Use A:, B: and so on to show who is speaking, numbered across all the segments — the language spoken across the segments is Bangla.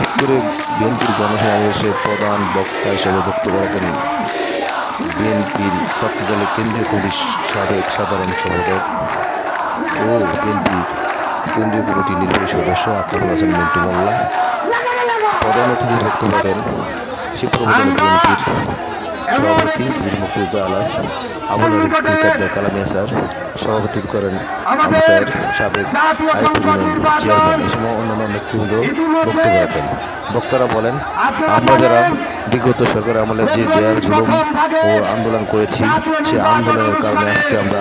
A: শিবপুরে বিএনপির গণসমাবেশে প্রধান বক্তা হিসেবে বক্তব্য রাখেন। বিএনপির ছাত্রদলের কেন্দ্রীয় কমিটির সাবেক সাধারণ সম্পাদক ও বিএনপির কেন্দ্রীয় কমিটির নির্বাহী সদস্য আকাবুল হাসান মিন্টু মোল্লা। প্রধান অতিথি বক্তব্য রাখেন শিবপুর বিএনপির সভাপতি বীর মুক্তিযুদ্ধ আলাস, আবুল হরিক সিকাদ্দার কালামিয়া স্যার সভাপতিত্ব করেন আমতায়ের সাবেক চেয়ারম্যান এই সময় অন্যান্য নেতৃবৃন্দ বক্তব্য রাখেন। বক্তারা বলেন, আমরা যারা বিগত সরকার আমলে যে জেল জুলুম ও আন্দোলন করেছি, সে আন্দোলনের কারণে আজকে আমরা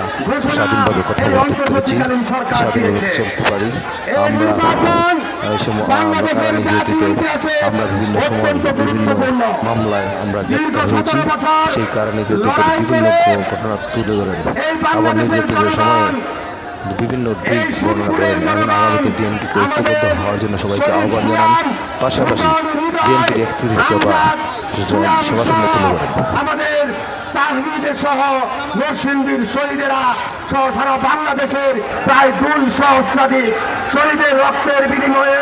A: স্বাধীনভাবে কথা বলতে পেরেছি স্বাধীনভাবে চলতে পারি। আমরা এই সময় আমরা কারা নির্যাতিত আমরা বিভিন্ন সময় বিভিন্ন মামলায় আমরা গ্রেপ্তার হয়েছি। সেই কারা নির্যাতিতের বিভিন্ন ঘটনা তুলে ধরেন আবার নির্যাতনের সময় বিভিন্ন দিক বর্ণনা করেন। এবং আগামীতে বিএনপিকে ঐক্যবদ্ধ হওয়ার জন্য সবাইকে আহ্বান জানান। পাশাপাশি বিএনপির একত্রিশ দফা সভা সামনে তুলে ধরেন।
B: তাহমিদের সহ নরসিংদীর শহীদেরা সহ সারা বাংলাদেশের প্রায় দুই সহস্রাধিক শহীদের রক্তের বিনিময়ে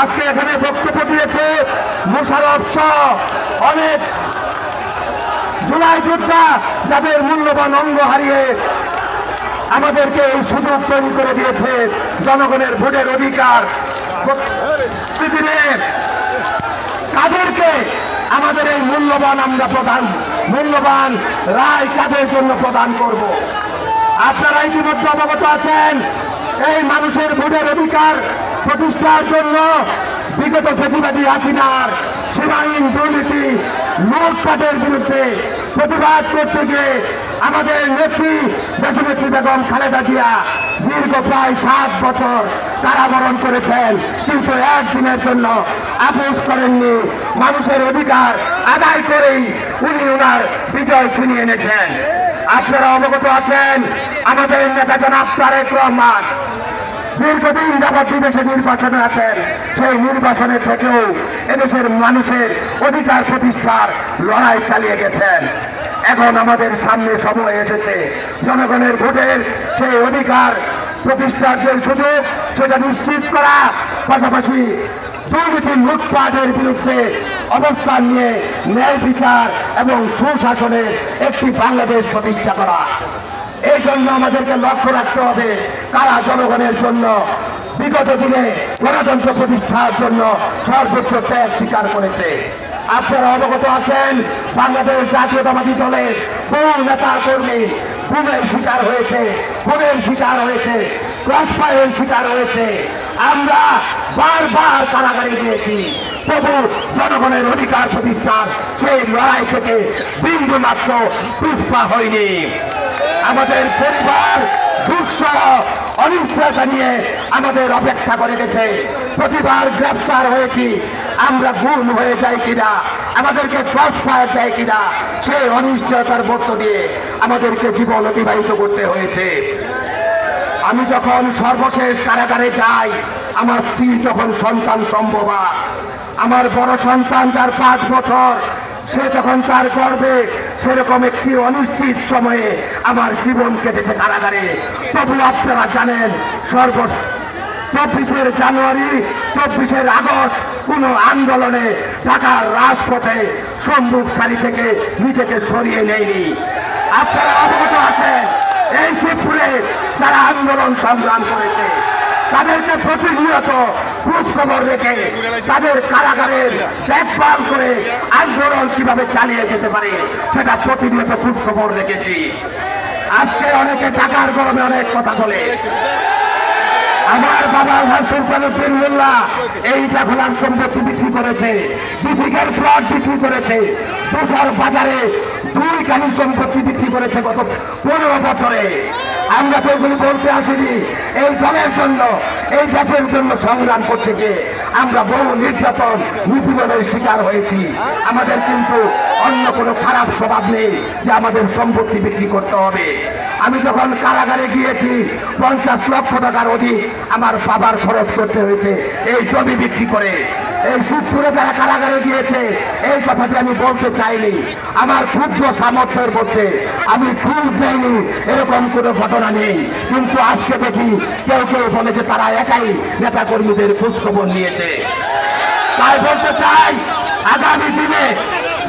B: আজকে এখানে বক্তব্য দিয়েছে মোশারফ সহ অনেক জুলাই যোদ্ধা যাদের মূল্যবান অঙ্গ হারিয়ে আমাদেরকে এই সুযোগ তৈরি করে দিয়েছে জনগণের ভোটের অধিকার। কাদেরকে আমাদের এই মূল্যবান আমরা প্রদান মূল্যবান রায় কাদের জন্য প্রদান করব? আপনারা ইতিমধ্যে অবগত আছেন, এই মানুষের ভোটের অধিকার প্রতিষ্ঠার জন্য বিগত ফেসিবাদী হাসিনার সীমাহীন দুর্নীতি লুটপাটের বিরুদ্ধে প্রতিবাদ করতে গিয়ে আমাদের নেত্রী, দেশনেত্রী বেগম খালেদা জিয়া দীর্ঘ প্রায় সাত বছর কারাবরণ করেছেন। কিন্তু একদিনের জন্য আপোষ করেননি। মানুষের অধিকার আদায় করেই উনি ওনার বিজয় ছিনিয়ে এনেছেন। আপনারা অবগত আছেন, আমাদের নেতা জনাব তারেক রহমান দীর্ঘদিন যাবৎ বিদেশে নির্বাচনে আছেন। সেই নির্বাচনে থেকেও এদেশের মানুষের অধিকার প্রতিষ্ঠার লড়াই চালিয়ে গেছেন। এখন আমাদের সামনে সময় এসেছে। জনগণের ভোটের সেই অধিকার প্রতিষ্ঠার যে সুযোগ, সেটা নিশ্চিত করা। পাশাপাশি দুর্নীতি লুটপাটের বিরুদ্ধে অবস্থান নিয়ে ন্যায় বিচার এবং সুশাসনের একটি বাংলাদেশ প্রতিষ্ঠা করা। এই জন্য আমাদেরকে লক্ষ্য রাখতে হবে, কারা জনগণের জন্য বিগত দিনে গণতন্ত্র প্রতিষ্ঠার জন্য সর্বোচ্চ ত্যাগ স্বীকার করেছে। আপনারা অবগত আছেন, বাংলাদেশ জাতীয়তাবাদী দলের বহু নেতা কর্মী খুনের শিকার হয়েছে খুনের শিকার হয়েছে, ক্রসফায়ারের শিকার হয়েছে। আমরা বারবার কারাগারে গিয়েছি। তবু জনগণের অধিকার প্রতিষ্ঠার সেই লড়াই থেকে বিন্দু মাত্র পুষ্পা হয়নি। আমাদের পরিবার অনিশ্চয়তা নিয়ে আমাদের অপেক্ষা করে গেছে। প্রতিবার গ্রেফতার হয়েছি আমরা গুম হয়ে যাই কিনা? আমাদেরকে ক্রস ফায়ার দেয় কিনা? সেই অনিশ্চয়তার মধ্য দিয়ে আমাদেরকে জীবন অতিবাহিত করতে হয়েছে। আমি যখন সর্বশেষ কারাগারে যাই, আমার স্ত্রী যখন সন্তান সম্ভবা, আমার বড় সন্তান তার পাঁচ বছর সে যখন তার গর্বে সেরকম একটি অনিশ্চিত সময়ে আমার জীবন কেটেছে কারাগারে। তবু আপনারা জানেন, সর্ব চব্বিশের জানুয়ারি, চব্বিশের আগস্ট কোন আন্দোলনে ঢাকার রাজপথে সম্মুখ সারি থেকে নিজেকে সরিয়ে নেয়নি। আপনারা অবগত আছেন, এই শিবপুরে যারা আন্দোলন সংগ্রাম করেছে, তাদেরকে প্রতিনিয়ত খবর রেখে তাদের কারাগারের দেখভাল করে আন্দোলন কীভাবে চালিয়ে যেতে পারে, সেটা প্রতিনিয়ত খবর রেখেছি। আজকে অনেকে টাকার গরমে অনেক কথা বলে। আমার বাবা সুলতানুর ফিরুল্লাহ এই দখলার সম্পত্তি বিক্রি করেছে বিসিকের প্লট বিক্রি করেছে, তুষার বাজারে দুই কানি সম্পত্তি বিক্রি করেছে গত পনেরো বছরে। আমরা তো এগুলি বলতে আসিনি। এই দলের জন্য, এই দেশের জন্য সংগ্রাম করতে গিয়ে আমরা বহু নির্যাতন, নিপীড়নের শিকার হয়েছি। আমাদের কিন্তু অন্য কোনো খারাপ স্বভাব নেই যে আমাদের সম্পত্তি বিক্রি করতে হবে। আমি যখন কারাগারে গিয়েছি, পঞ্চাশ লক্ষ টাকার অধিক আমার বাবার খরচ করতে হয়েছে। এই জমি বিক্রি করে এই সুদপুরে যারা কারাগারে গিয়েছে, এই কথাটি আমি বলতে চাইনি। আমার ক্ষুদ্র সামর্থ্যের মধ্যে আমি খুব দেয়নি এরকম কোনো ঘটনা নেই। কিন্তু আজকে দেখি কেউ কেউ বলে যে তারা একাই নেতা কর্মীদের খোঁজখবর নিয়েছে। তাই বলতে চাই, আগামী দিনে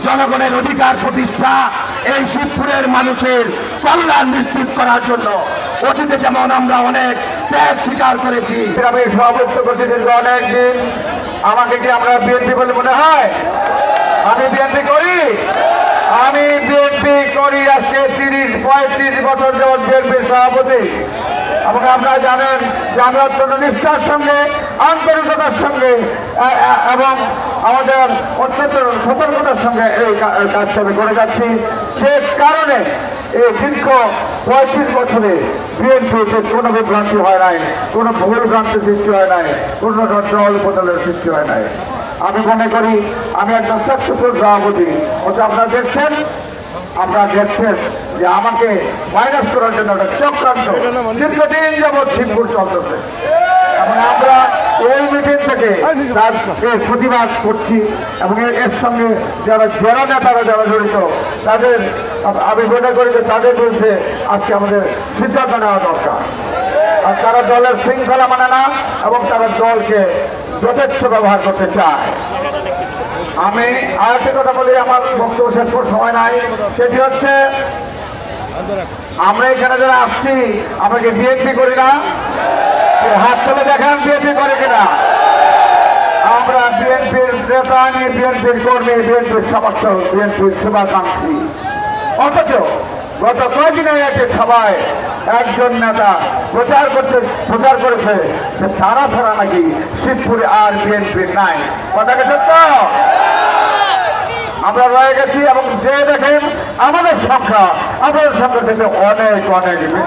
B: জনগণের অধিকার প্রতিষ্ঠা এই শিবপুরের মানুষের কল্যাণ নিশ্চিত করার জন্য অতীতে যেমন আমরা অনেক ত্যাগ স্বীকার করেছি
C: আমি সভাপতিত্ব করছি দীর্ঘ অনেকদিন। আমাকে কি আমরা বিএনপি বলে মনে হয়? আমি বিএনপি করি? আমি বিএনপি করি আজকে তিরিশ, পঁয়ত্রিশ বছর যেমন বিএনপির সভাপতি। আমাকে আপনারা জানেন যে আমরা অত্যন্ত নিষ্ঠার সঙ্গে, আন্তরিকতার সঙ্গে এবং আমাদের অত্যন্ত সতর্কতার সঙ্গে এই কাজটা আমি করে যাচ্ছি। সে কারণে এই দীর্ঘ পঁয়ত্রিশ বছরে বিএনপিতে কোনো বিভ্রান্তি হয় নাই, কোনো ভুল ভ্রান্তি সৃষ্টি হয় নাই, কোনো দল সৃষ্টি হয় নাই। আমি মনে করি, আমি একজন সাকসেসফুল সভাপতি, অথচ আপনারা দেখছেন আপনারা দেখছেন যে আমাকে মাইনাস করার জন্য একটা চক্রান্ত, দীর্ঘদিন যাবৎ শিবপুর চলতেছে। আমরা এই মিটিং থেকে তার প্রতিবাদ করছি এবং এর- সঙ্গে যারা জেলা নেতারা যারা জড়িত তাদের আমি মনে করি যে তাদের বিরুদ্ধে আজকে আমাদের সিদ্ধান্ত নেওয়া দরকার। আর তারা দলের শৃঙ্খলা মানে না এবং তারা দলকে যথেষ্ট ব্যবহার করতে চায়। আমি আরেকটা কথা বলি আমার বক্তব্য শেষ করার সময় নাই। সেটি হচ্ছে আমরা এখানে যারা আসছি আমরা কি বিএনপি করি না? হাত তুলে দেখান বিএনপি করে কিনা। আমরা বিএনপির নেতা নিয়ে বিএনপির কর্মী, বিএনপির সমর্থক, বিএনপির শুভাকাঙ্ক্ষী। অথচ গত কয়েকদিনের একটি সভায় একজন নেতা প্রচার করতে প্রচার করেছে যে তারা ছাড়া নাকি শিবপুরে আর বিএনপির নাই। কথাটা সত্য? আমরা রয়ে গেছি এবং যে দেখেন আমাদের সংখ্যা আমাদের সংখ্যা থেকে অনেক অনেক বেশি।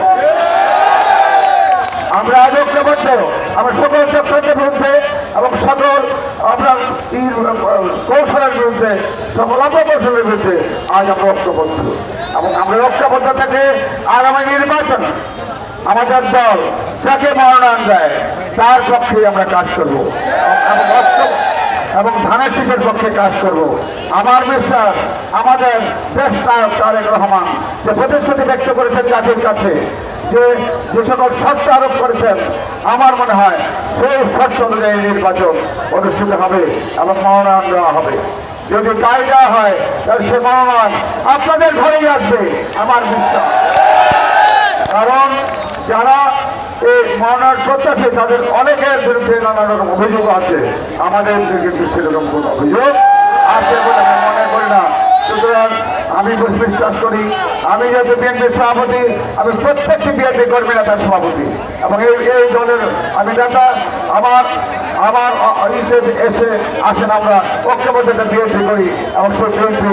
C: আমরা ঐক্যবদ্ধ। আমরা সকল চক্রের বিরুদ্ধে এবং সকল আপনার কৌশলের বিরুদ্ধে, সকল অপকৌশলের বিরুদ্ধে আজ আমরা ঐক্যবদ্ধ। এবং আমরা ঐক্যবদ্ধ থেকে আগামী নির্বাচন আমাদের দল যাকে মনোনয়ন দেয়, তার পক্ষে আমরা কাজ করব। এবং ধানের শীষের পক্ষে কাজ করব। আমার বিশ্বাস, আমাদের দেশ তারেক রহমান যে প্রতিশ্রুতি ব্যক্ত করেছেন জাতির কাছে যে যে সকল শর্ত আরোপ করেছেন, আমার মনে হয় সেই শর্ত অনুযায়ী নির্বাচন অনুষ্ঠিত হবে এবং মনোনয়ন দেওয়া হবে। যদি তাই দেওয়া হয়, তাহলে সে মনোনয়ন আপনাদের ঘরেই আসবে, আমার বিশ্বাস। কারণ যারা এই মনোনয়ন প্রত্যাশী, তাদের অনেকের বিরুদ্ধে নানা রকম অভিযোগ আছে। আমাদের কিন্তু সেরকম কোনো অভিযোগ আছে বলে আমি মনে করি না। সুতরাং আমি বিশ্বাস করি, আমি যেহেতু বিএনপির সভাপতি, আমি প্রত্যেকটি বিএনপি কর্মী নেতার সভাপতি। এবং এই এই দলের আমি নেতা, আমার আমার এসে আসেন আমরা ঐক্যবদ্ধতা বিএনপি করি, এবং সেই বিএনপি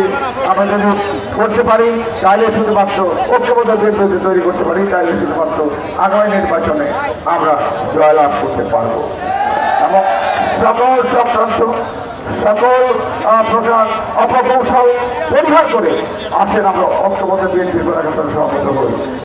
C: আমরা যদি করতে পারি, তাহলে শুধুমাত্র ঐক্যবদ্ধ বিএনপি তৈরি করতে পারি, তাহলে শুধুমাত্র আগামী নির্বাচনে আমরা জয়লাভ করতে পারব। এবং সকল চক্রান্ত সকল প্রকার অপকৌশল পরিহার করে আসেন আমরা ঐক্যবদ্ধ বিএনপির সভাপতি করি